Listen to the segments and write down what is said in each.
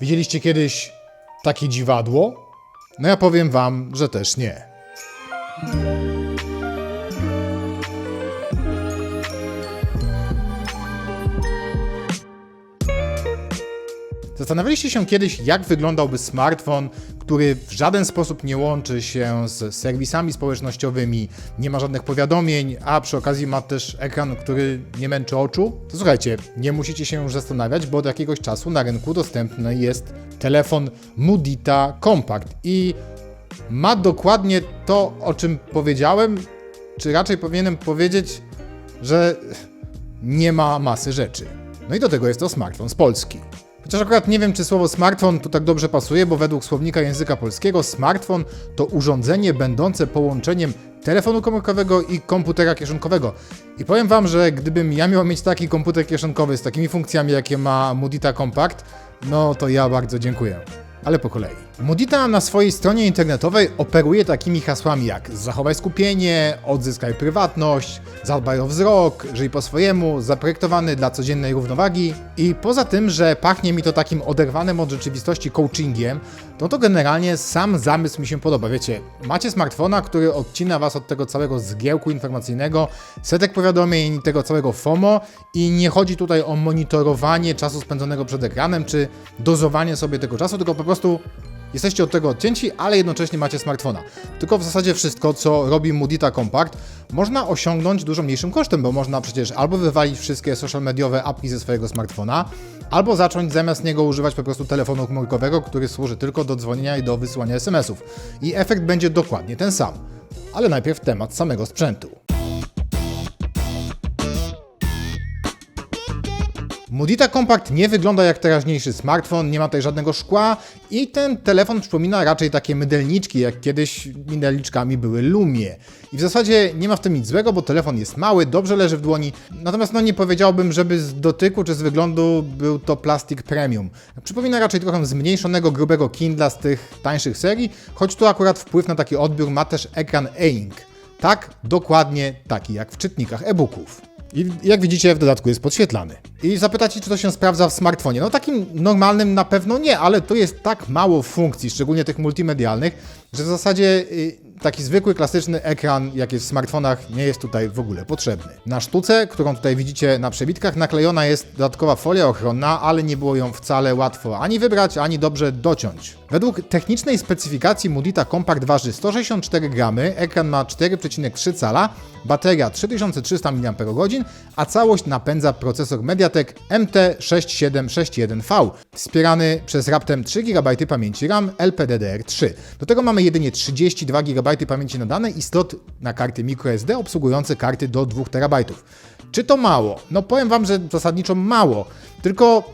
Widzieliście kiedyś takie dziwadło? No ja powiem wam, że też nie. Zastanawialiście się kiedyś, jak wyglądałby smartfon, który w żaden sposób nie łączy się z serwisami społecznościowymi, nie ma żadnych powiadomień, a przy okazji ma też ekran, który nie męczy oczu? To słuchajcie, nie musicie się już zastanawiać, bo od jakiegoś czasu na rynku dostępny jest telefon Mudita Compact i ma dokładnie to, o czym powiedziałem, czy raczej powinienem powiedzieć, że nie ma masy rzeczy. No i do tego jest to smartfon z Polski. Chociaż akurat nie wiem, czy słowo smartfon tu tak dobrze pasuje, bo według słownika języka polskiego smartfon to urządzenie będące połączeniem telefonu komórkowego i komputera kieszonkowego. I powiem wam, że gdybym ja miał mieć taki komputer kieszonkowy z takimi funkcjami, jakie ma Mudita Compact, no to ja bardzo dziękuję. Ale po kolei. Mudita na swojej stronie internetowej operuje takimi hasłami jak zachowaj skupienie, odzyskaj prywatność, zadbaj o wzrok, żyj po swojemu, zaprojektowany dla codziennej równowagi. I poza tym, że pachnie mi to takim oderwanym od rzeczywistości coachingiem, to to generalnie sam zamysł mi się podoba. Wiecie, macie smartfona, który odcina was od tego całego zgiełku informacyjnego, setek powiadomień, tego całego FOMO i nie chodzi tutaj o monitorowanie czasu spędzonego przed ekranem, czy dozowanie sobie tego czasu, tylko po prostu Jesteście od tego odcięci, ale jednocześnie macie smartfona. Tylko w zasadzie wszystko, co robi Mudita Compact, można osiągnąć dużo mniejszym kosztem, bo można przecież albo wywalić wszystkie social mediowe apki ze swojego smartfona, albo zacząć zamiast niego używać po prostu telefonu komórkowego, który służy tylko do dzwonienia i do wysyłania SMS-ów. I efekt będzie dokładnie ten sam. Ale najpierw temat samego sprzętu. Mudita Compact nie wygląda jak teraźniejszy smartfon, nie ma tutaj żadnego szkła i ten telefon przypomina raczej takie mydelniczki, jak kiedyś mydelniczkami były Lumie. I w zasadzie nie ma w tym nic złego, bo telefon jest mały, dobrze leży w dłoni, natomiast no nie powiedziałbym, żeby z dotyku czy z wyglądu był to plastik premium. Przypomina raczej trochę zmniejszonego, grubego Kindla z tych tańszych serii, choć tu akurat wpływ na taki odbiór ma też ekran e-ink. Tak, dokładnie taki jak w czytnikach e-booków. I jak widzicie, w dodatku jest podświetlany. I zapytacie, czy to się sprawdza w smartfonie. No takim normalnym na pewno nie, ale to jest tak mało funkcji, szczególnie tych multimedialnych, że w zasadzie y, taki zwykły, klasyczny ekran, jak jest w smartfonach, nie jest tutaj w ogóle potrzebny. Na sztuce, którą tutaj widzicie na przebitkach, naklejona jest dodatkowa folia ochronna, ale nie było ją wcale łatwo ani wybrać, ani dobrze dociąć. Według technicznej specyfikacji Mudita Compact waży 164 gramy, ekran ma 4,3 cala, bateria 3300 mAh, a całość napędza procesor MediaTek MT6761V, wspierany przez raptem 3 GB pamięci RAM LPDDR3. Do tego mamy jedynie 32 GB pamięci na dane i slot na karty microSD obsługujące karty do 2 TB. Czy to mało? No powiem Wam, że zasadniczo mało, tylko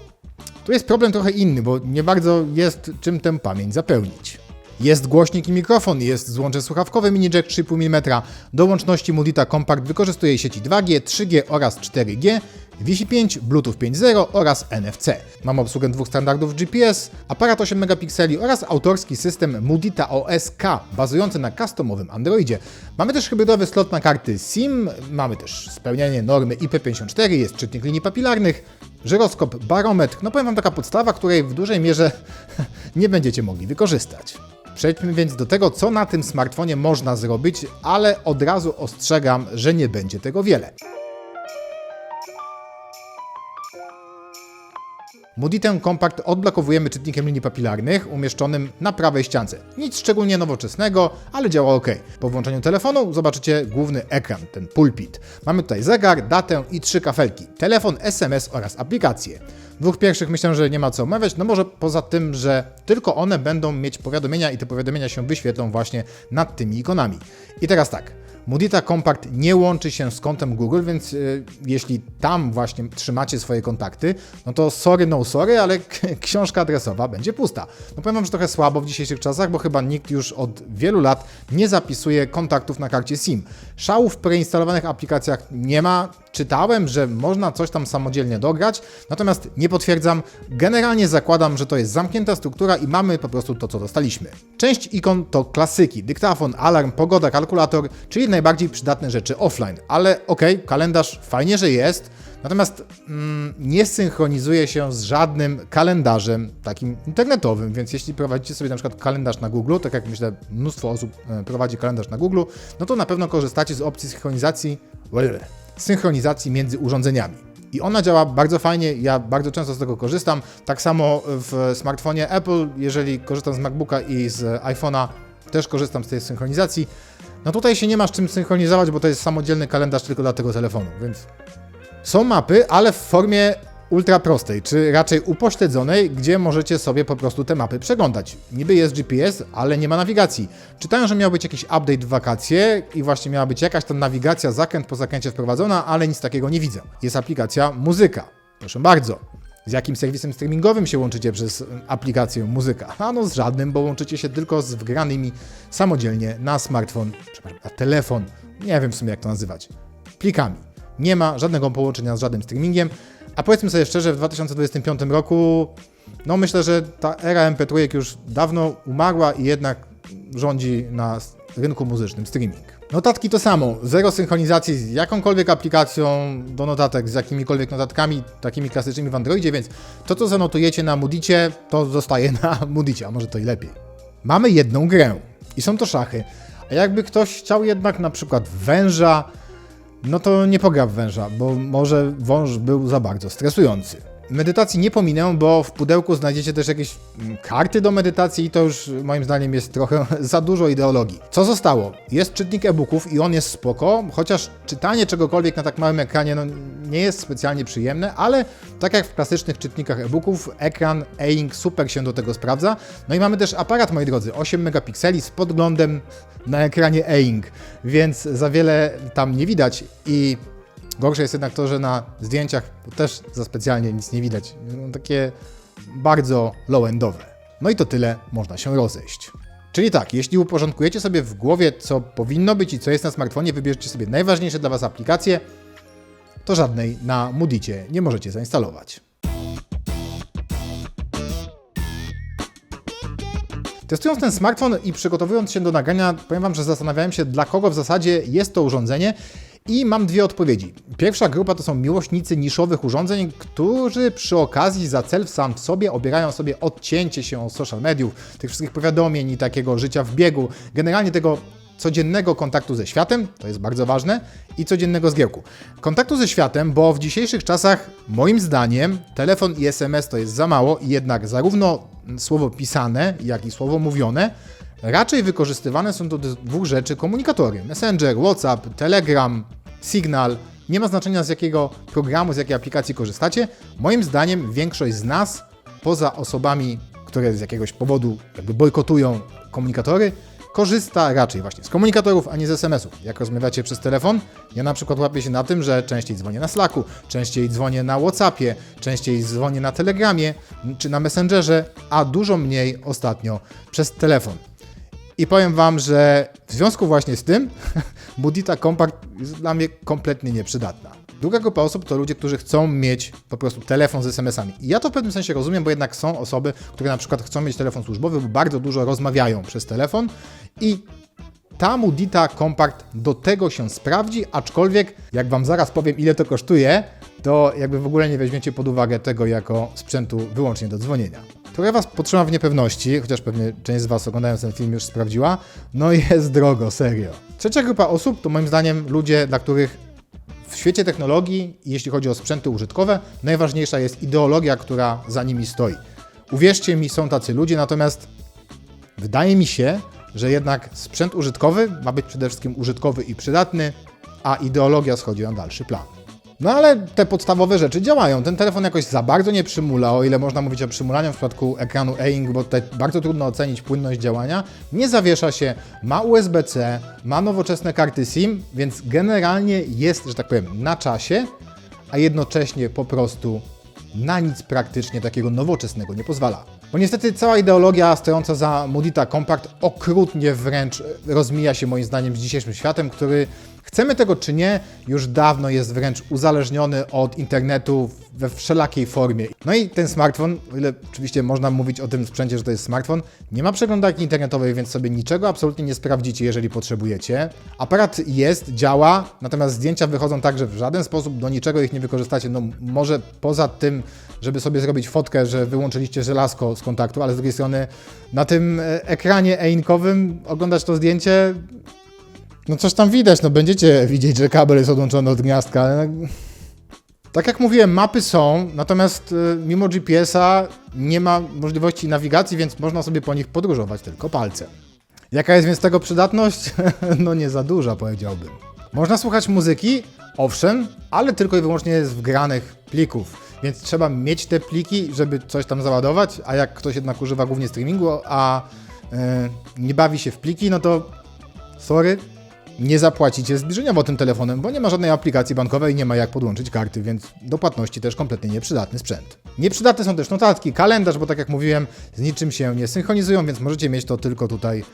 tu jest problem trochę inny, bo nie bardzo jest czym tę pamięć zapełnić. Jest głośnik i mikrofon, jest złącze słuchawkowe mini jack 3,5 mm. Do łączności Mudita Compact wykorzystuje sieci 2G, 3G oraz 4G, Wi-Fi 5, Bluetooth 5.0 oraz NFC. Mam obsługę dwóch standardów GPS, aparat 8 megapikseli oraz autorski system Mudita OS K, bazujący na customowym Androidzie. Mamy też hybrydowy slot na karty SIM, mamy też spełnianie normy IP54, jest czytnik linii papilarnych, żyroskop, barometr, no powiem wam taka podstawa, której w dużej mierze nie będziecie mogli wykorzystać. Przejdźmy więc do tego, co na tym smartfonie można zrobić, ale od razu ostrzegam, że nie będzie tego wiele. Muditę Compact odblokowujemy czytnikiem linii papilarnych umieszczonym na prawej ściance. Nic szczególnie nowoczesnego, ale działa ok. Po włączeniu telefonu zobaczycie główny ekran, ten pulpit. Mamy tutaj zegar, datę i trzy kafelki, telefon, SMS oraz aplikacje. Dwóch pierwszych myślę, że nie ma co omawiać, no może poza tym, że tylko one będą mieć powiadomienia i te powiadomienia się wyświetlą właśnie nad tymi ikonami. I teraz tak, Mudita Compact nie łączy się z kontem Google, więc y, jeśli tam właśnie trzymacie swoje kontakty, no to sorry, no sorry, ale książka adresowa będzie pusta. No powiem wam, że trochę słabo w dzisiejszych czasach, bo chyba nikt już od wielu lat nie zapisuje kontaktów na karcie SIM. Szału w preinstalowanych aplikacjach nie ma, czytałem, że można coś tam samodzielnie dograć, natomiast nie potwierdzam. Generalnie zakładam, że to jest zamknięta struktura i mamy po prostu to, co dostaliśmy. Część ikon to klasyki: dyktafon, alarm, pogoda, kalkulator, czyli najbardziej przydatne rzeczy offline. Ale okej, kalendarz fajnie, że jest, natomiast mm, nie synchronizuje się z żadnym kalendarzem takim internetowym, więc jeśli prowadzicie sobie na przykład kalendarz na Google, tak jak myślę mnóstwo osób e, prowadzi kalendarz na Google, no to na pewno korzystacie z opcji synchronizacji, synchronizacji między urządzeniami. I ona działa bardzo fajnie, ja bardzo często z tego korzystam. Tak samo w smartfonie Apple, jeżeli korzystam z MacBooka i z iPhone'a, też korzystam z tej synchronizacji. No tutaj się nie masz czym synchronizować, bo to jest samodzielny kalendarz tylko dla tego telefonu, więc są mapy, ale w formie ultra prostej, czy raczej upośledzonej, gdzie możecie sobie po prostu te mapy przeglądać. Niby jest GPS, ale nie ma nawigacji. Czytałem, że miał być jakiś update w wakacje i właśnie miała być jakaś tam nawigacja zakręt po zakręcie wprowadzona, ale nic takiego nie widzę. Jest aplikacja Muzyka. Proszę bardzo. Z jakim serwisem streamingowym się łączycie przez aplikację Muzyka? A no z żadnym, bo łączycie się tylko z wgranymi samodzielnie na smartfon, przepraszam, na telefon, nie wiem w sumie jak to nazywać, plikami. Nie ma żadnego połączenia z żadnym streamingiem, a powiedzmy sobie szczerze, w 2025 roku, no myślę, że ta era MP3 już dawno umarła i jednak rządzi na rynku muzycznym streaming. Notatki to samo, zero synchronizacji z jakąkolwiek aplikacją do notatek, z jakimikolwiek notatkami, takimi klasycznymi w Androidzie, więc to, co zanotujecie na Moodycie, to zostaje na Moodycie, a może to i lepiej. Mamy jedną grę i są to szachy. A jakby ktoś chciał jednak na przykład węża, no to nie pogra w węża, bo może wąż był za bardzo stresujący. Medytacji nie pominę, bo w pudełku znajdziecie też jakieś mm, karty do medytacji i to już moim zdaniem jest trochę za dużo ideologii. Co zostało? Jest czytnik e-booków i on jest spoko, chociaż czytanie czegokolwiek na tak małym ekranie no, nie jest specjalnie przyjemne, ale tak jak w klasycznych czytnikach e-booków, ekran e-ink super się do tego sprawdza. No i mamy też aparat, moi drodzy, 8 megapikseli z podglądem na ekranie e-ink, więc za wiele tam nie widać i Gorsze jest jednak to, że na zdjęciach też za specjalnie nic nie widać. No, takie bardzo low-endowe. No i to tyle, można się rozejść. Czyli tak, jeśli uporządkujecie sobie w głowie, co powinno być i co jest na smartfonie, wybierzecie sobie najważniejsze dla Was aplikacje, to żadnej na Moodycie nie możecie zainstalować. Testując ten smartfon i przygotowując się do nagrania, powiem Wam, że zastanawiałem się, dla kogo w zasadzie jest to urządzenie i mam dwie odpowiedzi. Pierwsza grupa to są miłośnicy niszowych urządzeń, którzy przy okazji za cel sam w sobie obierają sobie odcięcie się od social mediów, tych wszystkich powiadomień i takiego życia w biegu, generalnie tego codziennego kontaktu ze światem, to jest bardzo ważne, i codziennego zgiełku. Kontaktu ze światem, bo w dzisiejszych czasach, moim zdaniem, telefon i SMS to jest za mało i jednak zarówno słowo pisane, jak i słowo mówione raczej wykorzystywane są do dwóch rzeczy komunikatory. Messenger, WhatsApp, Telegram, Signal. Nie ma znaczenia z jakiego programu, z jakiej aplikacji korzystacie. Moim zdaniem większość z nas, poza osobami, które z jakiegoś powodu jakby bojkotują komunikatory, korzysta raczej właśnie z komunikatorów, a nie z SMS-ów. Jak rozmawiacie przez telefon, ja na przykład łapię się na tym, że częściej dzwonię na Slacku, częściej dzwonię na WhatsAppie, częściej dzwonię na Telegramie czy na Messengerze, a dużo mniej ostatnio przez telefon. I powiem Wam, że w związku właśnie z tym Budita Compact jest dla mnie kompletnie nieprzydatna. Druga grupa osób to ludzie, którzy chcą mieć po prostu telefon z SMS-ami. I ja to w pewnym sensie rozumiem, bo jednak są osoby, które na przykład chcą mieć telefon służbowy, bo bardzo dużo rozmawiają przez telefon i ta Mudita Compact do tego się sprawdzi, aczkolwiek jak Wam zaraz powiem ile to kosztuje, to jakby w ogóle nie weźmiecie pod uwagę tego jako sprzętu wyłącznie do dzwonienia. Trochę Was potrzyma w niepewności, chociaż pewnie część z Was oglądając ten film już sprawdziła, no jest drogo, serio. Trzecia grupa osób to moim zdaniem ludzie, dla których w świecie technologii, jeśli chodzi o sprzęty użytkowe, najważniejsza jest ideologia, która za nimi stoi. Uwierzcie mi, są tacy ludzie, natomiast wydaje mi się, że jednak sprzęt użytkowy ma być przede wszystkim użytkowy i przydatny, a ideologia schodzi na dalszy plan. No ale te podstawowe rzeczy działają. Ten telefon jakoś za bardzo nie przymula, o ile można mówić o przymulaniu w przypadku ekranu e-ink, bo tutaj bardzo trudno ocenić płynność działania. Nie zawiesza się, ma USB-C, ma nowoczesne karty SIM, więc generalnie jest, że tak powiem, na czasie, a jednocześnie po prostu na nic praktycznie takiego nowoczesnego nie pozwala. Bo niestety cała ideologia stojąca za Modita Compact okrutnie wręcz rozmija się moim zdaniem z dzisiejszym światem, który chcemy tego czy nie, już dawno jest wręcz uzależniony od internetu we wszelakiej formie. No i ten smartfon, o ile oczywiście można mówić o tym sprzęcie, że to jest smartfon, nie ma przeglądarki internetowej, więc sobie niczego absolutnie nie sprawdzicie, jeżeli potrzebujecie. Aparat jest, działa, natomiast zdjęcia wychodzą tak, że w żaden sposób do niczego ich nie wykorzystacie. No może poza tym, żeby sobie zrobić fotkę, że wyłączyliście żelazko z kontaktu, ale z drugiej strony na tym e, ekranie e-inkowym oglądać to zdjęcie no coś tam widać, no będziecie widzieć, że kabel jest odłączony od gniazdka, ale no- tak jak mówiłem, mapy są, natomiast y, mimo GPS-a nie ma możliwości nawigacji, więc można sobie po nich podróżować tylko palcem. Jaka jest więc tego przydatność? no nie za duża, powiedziałbym. Można słuchać muzyki, owszem, ale tylko i wyłącznie z wgranych plików. Więc trzeba mieć te pliki, żeby coś tam załadować, a jak ktoś jednak używa głównie streamingu, a y, nie bawi się w pliki, no to sorry, nie zapłacicie zbliżeniowo tym telefonem, bo nie ma żadnej aplikacji bankowej, nie ma jak podłączyć karty, więc do płatności też kompletnie nieprzydatny sprzęt. Nieprzydatne są też notatki, kalendarz, bo tak jak mówiłem, z niczym się nie synchronizują, więc możecie mieć to tylko tutaj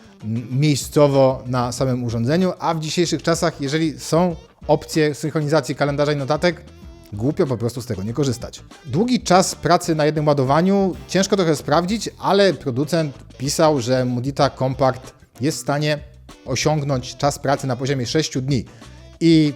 miejscowo na samym urządzeniu, a w dzisiejszych czasach, jeżeli są opcje synchronizacji kalendarza i notatek, Głupio po prostu z tego nie korzystać. Długi czas pracy na jednym ładowaniu ciężko trochę sprawdzić, ale producent pisał, że Mudita Compact jest w stanie osiągnąć czas pracy na poziomie 6 dni. I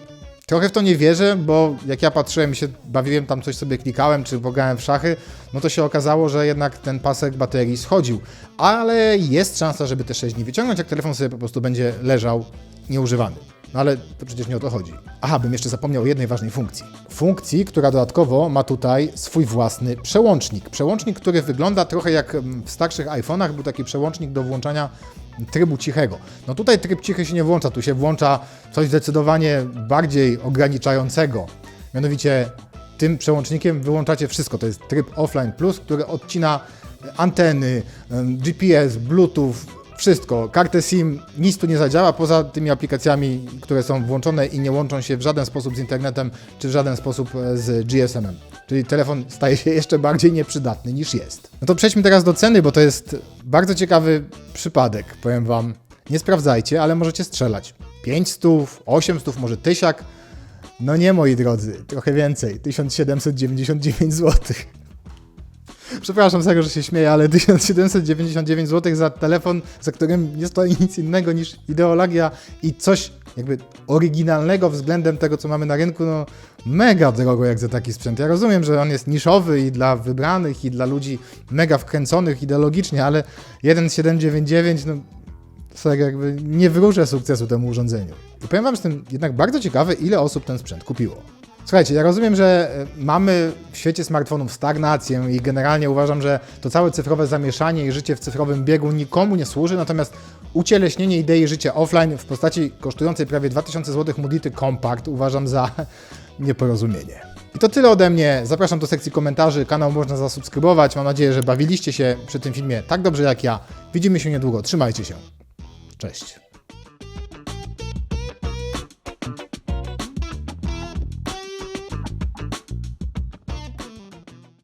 trochę w to nie wierzę, bo jak ja patrzyłem się, bawiłem tam coś sobie klikałem, czy pograłem w szachy, no to się okazało, że jednak ten pasek baterii schodził. Ale jest szansa, żeby te 6 dni wyciągnąć, jak telefon sobie po prostu będzie leżał nieużywany. No ale to przecież nie o to chodzi. Aha, bym jeszcze zapomniał o jednej ważnej funkcji. Funkcji, która dodatkowo ma tutaj swój własny przełącznik. Przełącznik, który wygląda trochę jak mm, w starszych iPhone'ach, był taki przełącznik do włączania trybu cichego. No tutaj tryb cichy się nie włącza, tu się włącza coś zdecydowanie bardziej ograniczającego. Mianowicie tym przełącznikiem wyłączacie wszystko. To jest tryb offline plus, który odcina anteny, GPS, Bluetooth, wszystko. Kartę SIM, nic tu nie zadziała poza tymi aplikacjami, które są włączone i nie łączą się w żaden sposób z internetem, czy w żaden sposób e, z GSM-em. Czyli telefon staje się jeszcze bardziej nieprzydatny niż jest. No to przejdźmy teraz do ceny, bo to jest bardzo ciekawy przypadek, powiem Wam. Nie sprawdzajcie, ale możecie strzelać. 500, 800, może tysiak. No nie, moi drodzy, trochę więcej. 1799 zł. Przepraszam serio, że się śmieję, ale 1799 zł za telefon, za którym nie stoi nic innego niż ideologia i coś jakby oryginalnego względem tego, co mamy na rynku, no mega drogo jak za taki sprzęt. Ja rozumiem, że on jest niszowy i dla wybranych, i dla ludzi mega wkręconych ideologicznie, ale 1799, no serio, jakby nie wróżę sukcesu temu urządzeniu. I powiem wam, że jestem jednak bardzo ciekawy, ile osób ten sprzęt kupiło. Słuchajcie, ja rozumiem, że e, mamy w świecie smartfonów stagnację i generalnie uważam, że to całe cyfrowe zamieszanie i życie w cyfrowym biegu nikomu nie służy, natomiast ucieleśnienie idei życia offline w postaci kosztującej prawie 2000 zł Mudity Compact uważam za nieporozumienie. I to tyle ode mnie. Zapraszam do sekcji komentarzy. Kanał można zasubskrybować. Mam nadzieję, że bawiliście się przy tym filmie tak dobrze jak ja. Widzimy się niedługo. Trzymajcie się. Cześć.